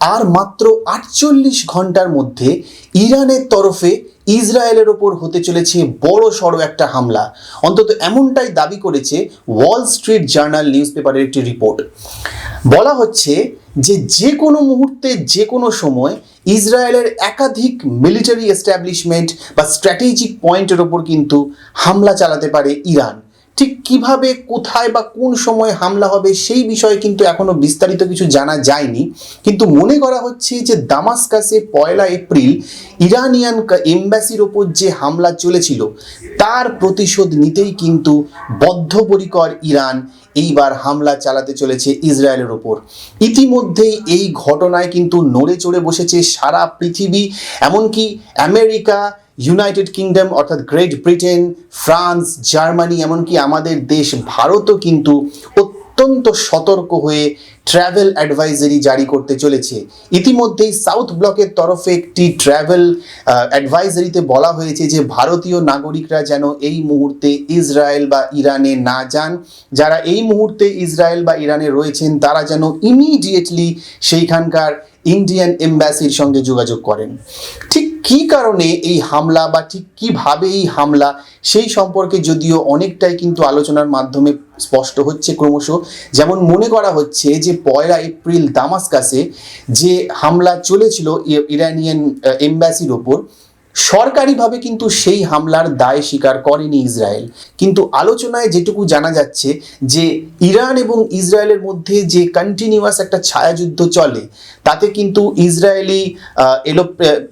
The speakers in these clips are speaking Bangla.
আর মাত্র আটচল্লিশ ঘণ্টার মধ্যে ইরানের তরফে ইসরায়েলের ওপর হতে চলেছে বড় সড়ো একটা হামলা। অন্তত এমনটাই দাবি করেছে ওয়াল স্ট্রিট জার্নাল নিউজ পেপারের একটি রিপোর্ট বলা হচ্ছে যে যে কোনো মুহূর্তে, যে কোনো সময় ইসরায়েলের একাধিক মিলিটারি এস্টাবলিশমেন্ট বা স্ট্র্যাটেজিক পয়েন্টের ওপর কিন্তু হামলা চালাতে পারে ইরান। ঠিক কীভাবে, কোথায় বা কোন সময় হামলা হবে সেই বিষয়ে কিন্তু এখনও বিস্তারিত কিছু জানা যায়নি। কিন্তু মনে করা হচ্ছে যে দামাস্কাসে পয়লা এপ্রিল ইরানিয়ান এম্বাসির ওপর যে হামলা চলেছিল, তার প্রতিশোধ নিতেই কিন্তু বদ্ধপরিকর ইরান এইবার হামলা চালাতে চলেছে ইসরায়েলের ওপর। ইতিমধ্যেই এই ঘটনায় কিন্তু নড়ে চড়ে বসেছে সারা পৃথিবী, এমনকি আমেরিকা ইউনাইটেড কিংডম অর্থাৎ গ্রেট ব্রিটেন ফ্রান্স জার্মানি এমনকি আমাদের দেশ ভারতও কিন্তু অত্যন্ত সতর্ক হয়ে ট্র্যাভেল অ্যাডভাইজারি জারি করতে চলেছে। ইতিমধ্যেই সাউথ ব্লকের তরফে একটি ট্র্যাভেল অ্যাডভাইজারিতে বলা হয়েছে যে ভারতীয় নাগরিকরা যেন এই মুহূর্তে ইসরায়েল বা ইরানে না যান। যারা এই মুহূর্তে ইসরায়েল বা ইরানে রয়েছেন, তারা যেন ইমিডিয়েটলি সেইখানকার ইন্ডিয়ান এম্বাসির সঙ্গে যোগাযোগ করেন। ঠিক কী কারণে এই হামলা বা ঠিক কীভাবে এই হামলা, সেই সম্পর্কে যদিও অনেকটাই কিন্তু আলোচনার মাধ্যমে স্পষ্ট হচ্ছে ক্রমশ। যেমন মনে করা হচ্ছে যে পয়লা এপ্রিল দামাসকাসে যে হামলা চলেছিল ইরানিয়ান এম্বাসির ওপর সরকারিভাবে কিন্তু সেই হামলার দায় স্বীকার করেনি ইসরায়েল। কিন্তু আলোচনায় যেটুকু জানা যাচ্ছে যে ইরান এবং ইসরায়েলের মধ্যে যে কন্টিনিউয়াস একটা ছায়াযুদ্ধ চলে, তাতে কিন্তু ইসরায়েলি এলো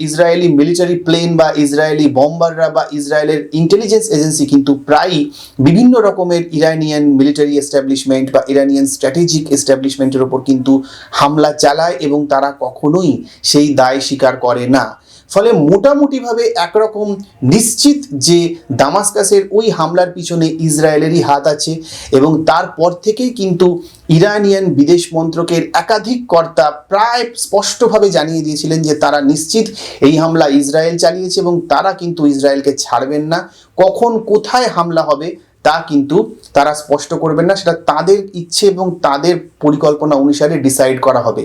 ইসরায়েলি মিলিটারি প্লেন বা ইসরায়েলি বম্বাররা বা ইসরায়েলের ইন্টেলিজেন্স এজেন্সি কিন্তু প্রায়ই বিভিন্ন রকমের ইরানিয়ান মিলিটারি এস্টাবলিশমেন্ট বা ইরানিয়ান স্ট্র্যাটেজিক এস্টাবলিশমেন্টের ওপর কিন্তু হামলা চালায় এবং তারা কখনোই সেই দায় স্বীকার করে না। ফলে মোটামুটিভাবে একরকম নিশ্চিত যে দামাস্কাসের ওই হামলার পিছনে ইসরায়েলেরই হাত আছে এবং তারপর থেকেই কিন্তু ইরানিয়ান বিদেশ মন্ত্রকের একাধিক কর্তা প্রায় স্পষ্টভাবে জানিয়ে দিয়েছিলেন যে তারা নিশ্চিত এই হামলা ইসরায়েল চালিয়েছে এবং তারা কিন্তু ইসরায়েলকে ছাড়বেন না। কখন কোথায় হামলা হবে তা কিন্তু তারা স্পষ্ট করবেন না, সেটা তাদের ইচ্ছে এবং তাদের পরিকল্পনা অনুসারে ডিসাইড করা হবে।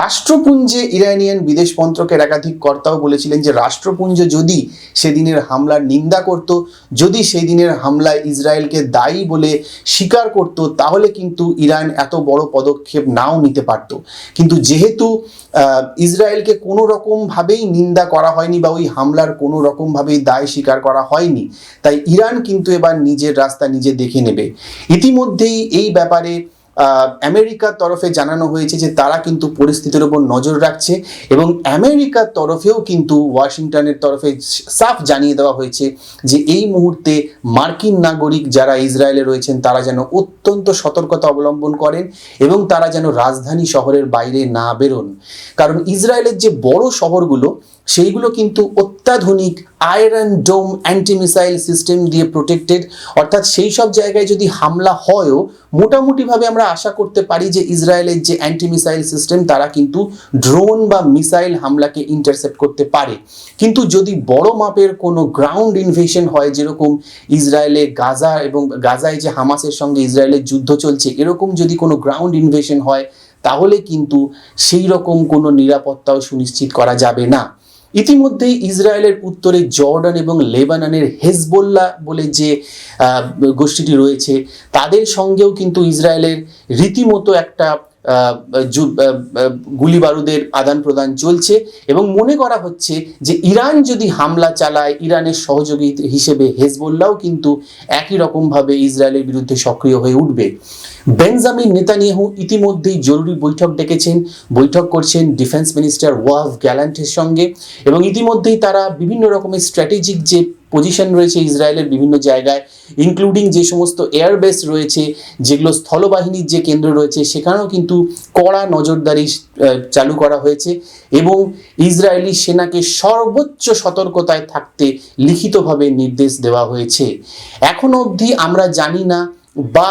রাষ্ট্রপুঞ্জে ইরানিয়ান বিদেশ মন্ত্রকের একাধিক কর্তাও বলেছিলেন যে, রাষ্ট্রপুঞ্জ যদি সেদিনের হামলার নিন্দা করত, যদি সেই দিনের হামলায় ইসরায়েলকে দায়ী বলে স্বীকার করত, তাহলে কিন্তু ইরান এত বড় পদক্ষেপ নাও নিতে পারত। কিন্তু যেহেতু ইসরায়েলকে কোনো রকমভাবেই নিন্দা করা হয়নি বা ওই হামলার কোনো রকমভাবেই দায় স্বীকার করা হয়নি, তাই ইরান কিন্তু এবার নিজের রাস্তা নিজে দেখে নেবে। ইতিমধ্যেই এই ব্যাপারে আমেরিকার তরফে জানানো হয়েছে যে তারা কিন্তু পরিস্থিতির উপর নজর রাখছে এবং আমেরিকার তরফেও কিন্তু ওয়াশিংটনের তরফে সাফ জানিয়ে দেওয়া হয়েছে যে এই মুহূর্তে মার্কিন নাগরিক যারা ইসরায়েলে রয়েছেন, তারা যেন অত্যন্ত সতর্কতা অবলম্বন করেন এবং তারা যেন রাজধানী শহরের বাইরে না বেরোন। কারণ ইসরায়েলের যে বড় শহরগুলো, সেইগুলো কিন্তু অত্যাধুনিক iron dome anti missile system দিয়ে প্রোটেক্টেড। অর্থাৎ সেই সব জায়গায় যদি হামলা হয়ও মোটামুটিভাবে আমরা আশা করতে পারি যে ইসরায়েলের যে অ্যান্টি মিসাইল সিস্টেম তারা কিন্তু ড্রোন বা মিসাইল হামলাকে ইন্টারসেপ্ট করতে পারে। কিন্তু যদি বড় মাপের কোনো গ্রাউন্ড ইনভেশন হয়, যেরকম ইসরায়েলে গাজা এবং গাজায় যে হামাসের সঙ্গে ইসরায়েলের যুদ্ধ চলছে, এরকম যদি কোনো গ্রাউন্ড ইনভেশন হয়, তাহলে কিন্তু সেই রকম কোনো নিরাপত্তাও সুনিশ্চিত করা যাবে না। ইতিমধ্যেই ইসরায়েলের উত্তরে জর্ডান এবং লেবাননের হেজবোল্লা বলে যে গোষ্ঠীটি রয়েছে, তাদের সঙ্গেও কিন্তু ইসরায়েলের রীতিমতো একটা গুলি বারুদের আদান প্রদান চলছে এবং মনে করা হচ্ছে যে ইরান যদি হামলা চালায়, ইরানের সহযোগী হিসেবে হেজবোল্লাও কিন্তু একই রকমভাবে ইসরায়েলের বিরুদ্ধে সক্রিয় হয়ে উঠবে। বেনজামিন নেতানিয়াহু ইতিমধ্যেই জরুরি বৈঠক ডেকেছেন, বৈঠক করছেন ডিফেন্স মিনিস্টার ওয়াভ গ্যালান্টের সঙ্গে এবং ইতিমধ্যেই তারা বিভিন্ন রকমের স্ট্র্যাটেজিক যে পজিশন রয়েছে ইসরায়েলের বিভিন্ন জায়গায় ইনক্লুডিং যে সমস্ত এয়ারবেস রয়েছে, যেগুলো স্থলবাহিনীর যে কেন্দ্র রয়েছে, সেখানেও কিন্তু কড়া নজরদারি চালু করা হয়েছে এবং ইসরায়েলি সেনাকে সর্বোচ্চ সতর্কতায় থাকতে লিখিতভাবে নির্দেশ দেওয়া হয়েছে। এখনও অবধি আমরা জানি না বা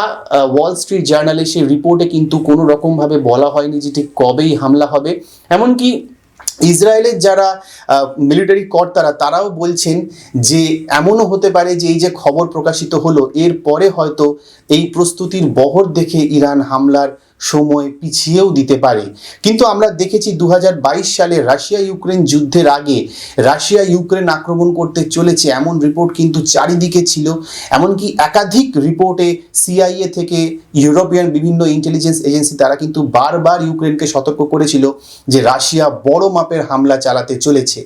ওয়াল স্ট্রিট জার্নালে সেই রিপোর্টে কিন্তু কোনো রকমভাবে বলা হয়নি যে ঠিক কবেই হামলা হবে। এমনকি ইসরায়েলের যারা মিলিটারি কর্তারা তারাও বলছেন যে এমনও হতে পারে যে এই যে খবর প্রকাশিত হলো এর পরে হয়তো এই প্রস্তুতির বহর দেখে ইরান হামলার সময় পিছিয়েও দিতে পারে। কিন্তু আমরা দেখেছি দু হাজার বাইশ সালে রাশিয়া ইউক্রেন যুদ্ধের আগে রাশিয়া ইউক্রেন আক্রমণ করতে চলেছে এমন রিপোর্ট কিন্তু চারিদিকে ছিল। এমনকি একাধিক রিপোর্টে সিআইএ থেকে ইউরোপিয়ান বিভিন্ন ইন্টেলিজেন্স এজেন্সি তারা কিন্তু বারবার ইউক্রেনকে সতর্ক করেছিল যে রাশিয়া বড় মাপের হামলা চালাতে চলেছে।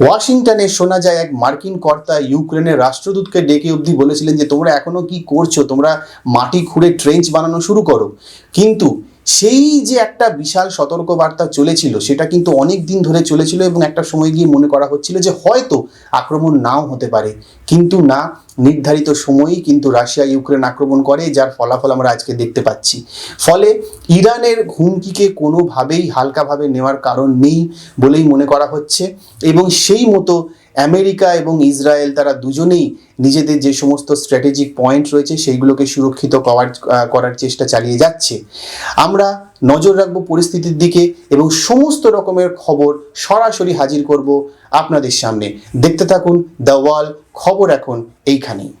ওয়াশিংটনে শোনা যায় এক মার্কিন কর্তা ইউক্রেনের রাষ্ট্রদূতকে ডেকে অবধি বলেছিলেন যে, তোমরা এখনও কি করছ? তোমরা মাটি খুঁড়ে ট্রেঞ্চ বানানো শুরু করো। কিন্তু সেই যে একটা বিশাল সতর্কবার্তা চলেছিল, সেটা কিন্তু অনেক দিন ধরে চলেছিল এবং একটা সময় গিয়ে মনে করা হচ্ছিল যে হয়তো আক্রমণ নাও হতে পারে। কিন্তু না নির্ধারিত সময়েই কিন্তু রাশিয়া ইউক্রেন আক্রমণ করে, যার ফলাফল আমরা আজকে দেখতে পাচ্ছি। ফলে ইরানের হুমকিকে কোনোভাবেই হালকাভাবে নেওয়ার কারণ নেই বলেই মনে করা হচ্ছে এবং সেই মতো আমেরিকা এবং ইসরায়েল তারা দুজনেই নিজেদের যে সমস্ত স্ট্র্যাটেজিক পয়েন্ট রয়েছে, সেইগুলোকে সুরক্ষিত করার করার চেষ্টা চালিয়ে যাচ্ছে। আমরা নজর রাখব পরিস্থিতির দিকে এবং সমস্ত রকমের খবর সরাসরি হাজির করব আপনাদের সামনে। দেখতে থাকুন, দ্য ওয়াল খবর এখন এইখানেই।